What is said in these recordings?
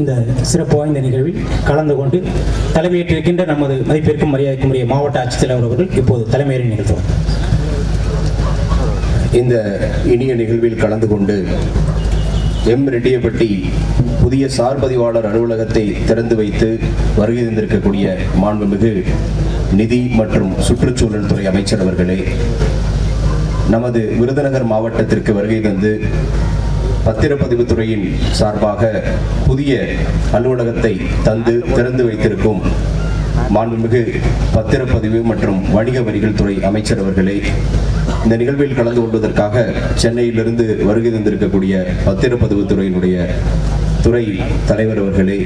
இந்த சிறப்பு வாய்ந்த நிகழ்வில் கலந்து கொண்டு தலைமையேற்றிருக்கின்ற நமது மதிப்பிற்கும் மரியாதைக்குரிய மாவட்ட ஆட்சித்தலைவர் அவர்கள் இப்போது தலைமையேறி நிகழ்த்துவார். இந்த இனிய நிகழ்வில் கலந்து கொண்டு எம் ரெட்டியப்பட்டி புதிய சார்பதிவாளர் அலுவலகத்தை திறந்து வைத்து வருகை தந்திருக்கக்கூடிய மாண்புமிகு நிதி மற்றும் சுற்றுச்சூழல் துறை அமைச்சர் அவர்களே நமது விருதுநகர் மாவட்டத்திற்கு வருகை தந்து பத்திரப்பதிவு துறையின் சார்பாக புதிய அலுவலகத்தை தந்து திறந்து வைத்திருக்கும் மாண்புமிகு பத்திரப்பதிவு மற்றும் வணிக வரிகள் துறை அமைச்சர் அவர்களே இந்த நிகழ்வில் கலந்து கொள்வதற்காக சென்னையிலிருந்து வருகை தந்திருக்கக்கூடிய பத்திரப்பதிவு துறையினுடைய துறை தலைவர் அவர்களே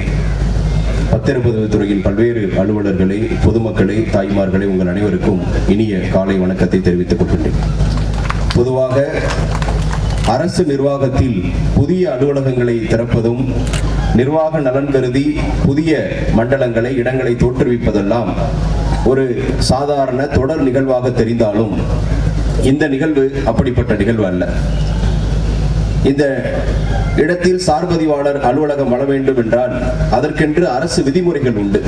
பத்திரப்பதிவு துறையின் பல்வேறு அலுவலர்களே பொதுமக்களே தாய்மார்களே உங்கள் அனைவருக்கும் இனிய காலை வணக்கத்தை தெரிவித்துக் கொள்கின்றேன். பொதுவாக அரசு நிர்வாகத்தில் புதிய அலுவலகங்களை திறப்பதும் நிர்வாக நலன் கருதி புதிய மண்டலங்களை இடங்களை தோற்றுவிப்பதெல்லாம் ஒரு சாதாரண தொடர் நிகழ்வாக தெரிந்தாலும் இந்த நிகழ்வு அப்படிப்பட்ட நிகழ்வு அல்ல. இந்த இடத்தில் சார்பதிவாளர் அலுவலகம் வர வேண்டும் என்றால் அதற்கென்று அரசு விதிமுறைகள் உண்டு.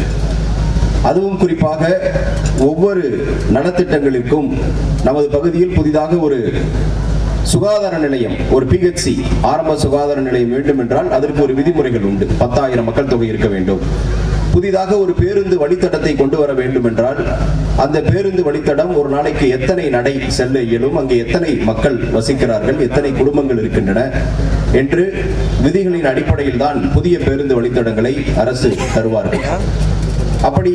அதுவும் குறிப்பாக ஒவ்வொரு நலத்திட்டங்களுக்கும் நமது பகுதியில் புதிதாக ஒரு சுகாதார நிலையம் ஒரு பிஹெச்சி ஆரம்ப சுகாதார நிலையம் வேண்டும் என்றால் அதற்கு ஒரு விதிமுறைகள் உண்டு. பத்தாயிரம் மக்கள் தொகை இருக்க வேண்டும். புதிதாக ஒரு பேருந்து வழித்தடத்தை கொண்டு வர வேண்டும் என்றால் அந்த பேருந்து வழித்தடம் ஒரு நாளைக்கு எத்தனை நடை செல்ல இயலும்? அங்கே எத்தனை மக்கள் வசிக்கிறார்கள்? எத்தனை குடும்பங்கள் இருக்கின்றன? என்று விதிகளின் அடிப்படையில் தான் புதிய பேருந்து வழித்தடங்களை அரசு தருவார்கள் அப்படி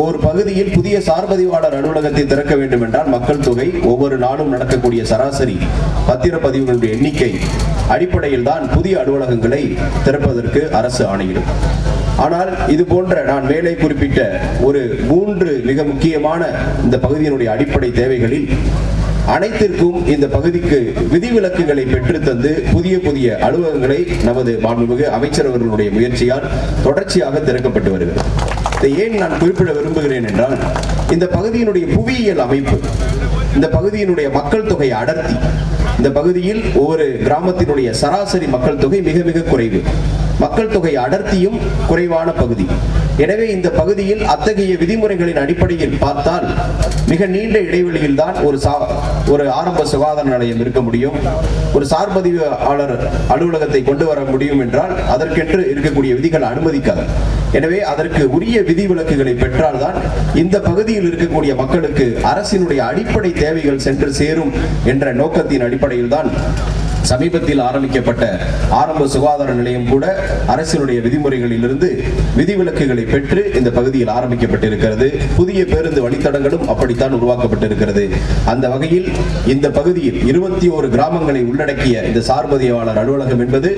ஒரு பகுதியில் புதிய சார்பதிவாளர் அலுவலகத்தை திறக்க வேண்டும் என்றால் மக்கள் தொகை ஒவ்வொரு நாளும் நடக்கக்கூடிய சராசரி பத்திரப்பதிவுகளுடைய எண்ணிக்கை அடிப்படையில் தான் புதிய அலுவலகங்களை திறப்பதற்கு அரசு ஆணையிடும். ஆனால் இது போன்ற நான் மேலே குறிப்பிட்ட ஒரு மூன்று மிக முக்கியமான இந்த பகுதியினுடைய அடிப்படை தேவைகளில் அனைத்திற்கும் இந்த பகுதிக்கு விதிவிலக்குகளை பெற்றுத்தந்து புதிய புதிய அலுவலகங்களை நமது மாண்புமிகு அமைச்சர் அவர்களுடைய முயற்சியால் தொடர்ச்சியாக திறக்கப்பட்டு வருகிறது. இதை ஏன் நான் குறிப்பிட விரும்புகிறேன் என்றால் இந்த பகுதியினுடைய புவியியல் அமைப்பு இந்த பகுதியினுடைய மக்கள் தொகை அடர்த்தி இந்த பகுதியில் ஒவ்வொரு கிராமத்தினுடைய சராசரி மக்கள் தொகை மிக மிக குறைவு. மக்கள் தொகை அடர்த்தியும் குறைவான பகுதி. எனவே இந்த பகுதியில் அத்தகைய விதிமுறைகளின் அடிப்படையில் பார்த்தால் மிக நீண்ட இடைவெளியில் தான் ஒரு சா- ஒரு ஆரம்ப சுகாதார நிலையம் இருக்க முடியும். ஒரு சார்பதிவாளர் அலுவலகத்தை கொண்டு வர முடியும் என்றால் அதற்கென்று இருக்கக்கூடிய விதிகள் அனுமதிக்காது. எனவே அதற்கு உரிய விதிவிலக்குகளை பெற்றால்தான் இந்த பகுதியில் இருக்கக்கூடிய மக்களுக்கு அரசினுடைய அடிப்படை தேவைகள் சென்று சேரும் என்ற நோக்கத்தின் அடிப்படையில் தான் சமீபத்தில் ஆரம்பிக்கப்பட்ட ஆரம்ப சுகாதார நிலையம் கூட அரசினுடைய விதிமுறைகளிலிருந்து விதிவிலக்குகளை பெற்று இந்த பகுதியில் ஆரம்பிக்கப்பட்டிருக்கிறது. புதிய பேருந்து வழித்தடங்களும் அப்படித்தான் உருவாக்கப்பட்டிருக்கிறது. அந்த வகையில் இந்த பகுதியில் இருபத்தி ஒரு கிராமங்களை உள்ளடக்கிய இந்த சார்பதிவாளர் அலுவலகம் என்பது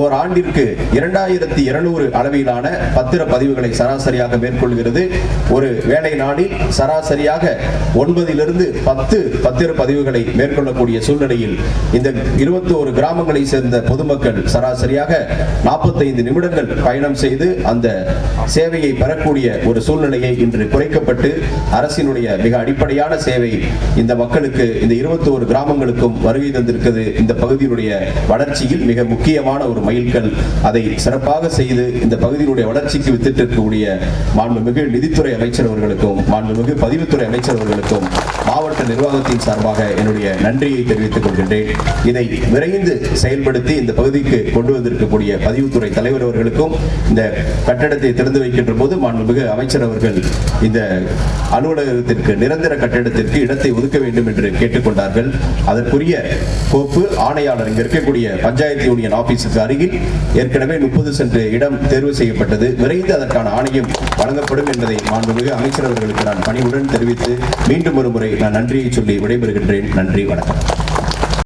ஓர் ஆண்டிற்கு இரண்டாயிரத்தி இருநூறு அளவிலான பத்திர பதிவுகளை சராசரியாக மேற்கொள்கிறது. ஒரு வேலை நாளில் சராசரியாக ஒன்பதிலிருந்து பத்து பத்திர பதிவுகளை மேற்கொள்ளக்கூடிய சூழ்நிலையில் இந்த இருபத்தி இருபத்தி ஒரு கிராமங்களை சேர்ந்த பொதுமக்கள் சராசரியாக நாற்பத்தைந்து நிமிடங்கள் பயணம் செய்து அந்த சேவையை பெறக்கூடிய ஒரு சூழ்நிலையை இன்று குறைக்கப்பட்டு அரசினுடைய மிக அடிப்படையான சேவை இந்த மக்களுக்கு இந்த இருபத்தி ஒரு கிராமங்களுக்கும் வருகை தந்திருக்கிறது. இந்த பகுதியினுடைய வளர்ச்சியில் மிக முக்கியமான ஒரு மைல்கல். அதை சிறப்பாக செய்து இந்த பகுதியினுடைய வளர்ச்சிக்கு வித்திட்டிருக்கக்கூடிய மாண்புமிகு நிதித்துறை அமைச்சர் அவர்களுக்கும் மாண்புமிகு பதிவுத்துறை அமைச்சர் அவர்களுக்கும் மாவட்ட நிர்வாகத்தின் சார்பாக என்னுடைய நன்றியை தெரிவித்துக் கொள்கின்றேன். இதை விரைந்து செயல்படுத்தி இந்த பகுதிக்கு கொண்டு வந்திருக்கக்கூடிய பதிவுத்துறை தலைவர் அவர்களுக்கும் இந்த கட்டடத்தை திறந்து வைக்கின்ற போது மாண்புமிகு அமைச்சர் அவர்கள் இந்த அலுவலகத்திற்கு நிரந்தர கட்டடத்திற்கு இடத்தை ஒதுக்க வேண்டும் என்று கேட்டுக்கொண்டார்கள். அதற்குரிய கோப்பு ஆணையாளர் இங்க இருக்கக்கூடிய பஞ்சாயத்து யூனியன் ஆபீஸுக்கு அருகில் ஏற்கனவே முப்பது சென்று இடம் தேர்வு செய்யப்பட்டது. விரைந்து அதற்கான ஆணையம் வழங்கப்படும் என்பதை மாண்புமிகு அமைச்சர் அவர்களுக்கு நான் பணிவுடன் தெரிவித்து மீண்டும் ஒரு முறை நான் நன்றியை சொல்லி விடைபெறுகின்றேன். நன்றி வணக்கம்.